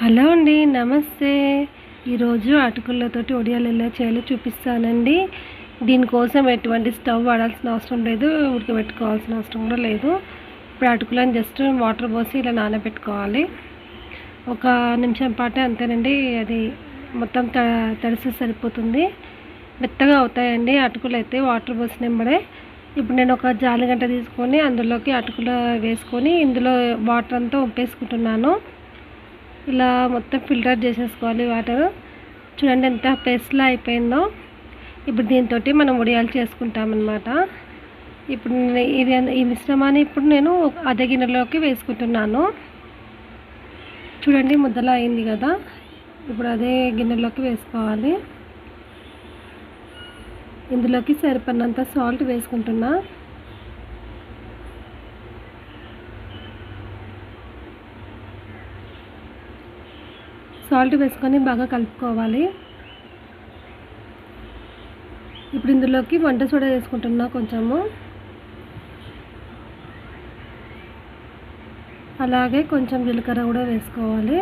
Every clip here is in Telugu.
హలో అండి నమస్తే. ఈరోజు అటుకులతోటి ఒడియాలు ఎలా చేయాలో చూపిస్తానండి. దీనికోసం ఎటువంటి స్టవ్ వాడాల్సిన అవసరం లేదు ఉడకబెట్టుకోవాల్సిన అవసరం కూడా లేదు. ఇప్పుడు అటుకులను జస్ట్ వాటర్ పోసి ఇలా నానబెట్టుకోవాలి. ఒక నిమిషం పాటే అంతేనండి అది మొత్తం త తడిసి సరిపోతుంది. మెత్తగా అవుతాయండి అటుకులు అయితే వాటర్ పోసిన వెంబడే. ఇప్పుడు నేను ఒక జాలిగంట తీసుకొని అందులోకి అటుకులు వేసుకొని ఇందులో వాటర్ అంతా ఒప్పేసుకుంటున్నాను. ఇలా మొత్తం ఫిల్టర్ చేసేసుకోవాలి వాటర్. చూడండి ఎంత పేస్ట్లా అయిపోయిందో. ఇప్పుడు దీంతో మనం వడియాలు చేసుకుంటామన్నమాట. ఇప్పుడు ఇది ఈ మిశ్రమాన్ని ఇప్పుడు నేను అదే గిన్నెలోకి వేసుకుంటున్నాను. చూడండి ముద్దలా అయింది కదా. ఇప్పుడు అదే గిన్నెలోకి వేసుకోవాలి. ఇందులోకి సరిపడినంత సాల్ట్ వేసుకుంటున్నా. సాల్ట్ వేసుకొని బాగా కలుపుకోవాలి. ఇప్పుడు ఇందులోకి వంట సోడా వేసుకుంటున్నా కొంచెము. అలాగే కొంచెం జీలకర్ర కూడా వేసుకోవాలి.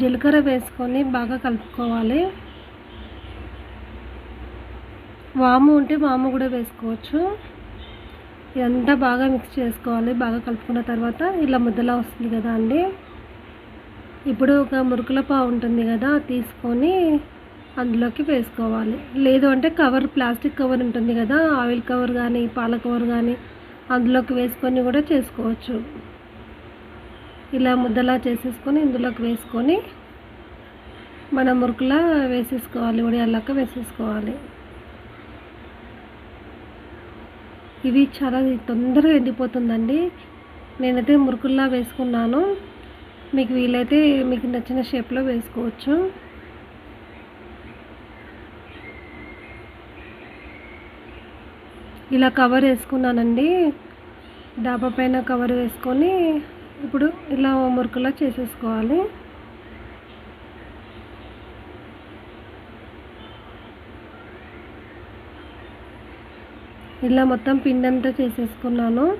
జీలకర్ర వేసుకొని బాగా కలుపుకోవాలి. వాము ఉంటే వాము కూడా వేసుకోవచ్చు. ఇదంతా బాగా మిక్స్ చేసుకోవాలి బాగా కలుపుకున్న తర్వాత ఇలా ముద్దలా వస్తుంది కదా అండి. ఇప్పుడు ఒక మురుకుల పావు ఉంటుంది కదా తీసుకొని అందులోకి వేసుకోవాలి. లేదు అంటే కవర్ ప్లాస్టిక్ కవర్ ఉంటుంది కదా ఆయిల్ కవర్ కానీ పాల కవర్ కానీ అందులోకి వేసుకొని కూడా చేసుకోవచ్చు. ఇలా ముద్దలా చేసేసుకొని ఇందులోకి వేసుకొని మన మురుకులా వేసేసుకోవాలి ఉడియాల్లాక వేసేసుకోవాలి. ఇవి చాలా తొందరగా ఎండిపోతుందండి. నేనైతే మురుకుల్లా వేసుకున్నాను. మీకు వీలైతే మీకు నచ్చిన షేప్లో వేసుకోవచ్చు. ఇలా కవర్ వేసుకున్నానండి. డాబా పైన కవర్ వేసుకొని ఇప్పుడు ఇలా మురుకులా చేసేసుకోవాలి. ఇలా మొత్తం పిండి అంతా చేసేసుకున్నాను.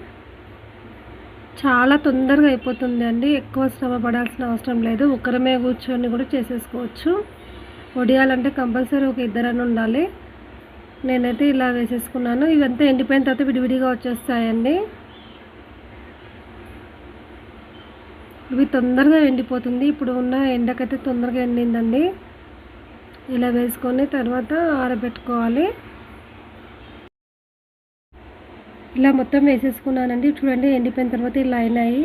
చాలా తొందరగా అయిపోతుంది అండి. ఎక్కువ శ్రమ పడాల్సిన అవసరం లేదు. ఒకరమే కూర్చొని కూడా చేసేసుకోవచ్చు. వడియాలంటే కంపల్సరీ ఒక ఇద్దరని ఉండాలి. నేనైతే ఇలా వేసేసుకున్నాను. ఇవంతా ఎండిపోయిన తర్వాత విడివిడిగా వచ్చేస్తాయండి. ఇవి తొందరగా ఎండిపోతుంది. ఇప్పుడు ఉన్న ఎండకైతే తొందరగా ఎండిందండి. ఇలా వేసుకొని తర్వాత ఆరబెట్టుకోవాలి. ఇలా మొత్తం వేసేసుకున్నానండి. చూడండి ఎండిపోయిన తర్వాత ఇలా అయినాయి.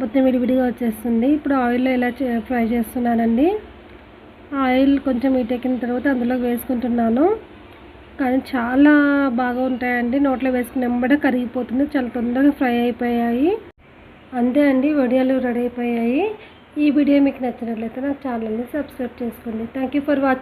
మొత్తం విడివిడిగా వచ్చేస్తుంది. ఇప్పుడు ఆయిల్లో ఇలా ఫ్రై చేస్తున్నానండి. ఆయిల్ కొంచెం ఎక్కిన తర్వాత అందులోకి వేసుకుంటున్నాను. కానీ చాలా బాగా ఉంటాయండి. నోట్లో వేసుకుని వెంబడే కరిగిపోతుంది. చాలా తొందరగా ఫ్రై అయిపోయాయి. అంతే అండి వడియాలు రెడీ అయిపోయాయి. ఈ వీడియో మీకు నచ్చినట్లయితే నా ఛానల్ని సబ్స్క్రైబ్ చేసుకోండి. Thank you for watching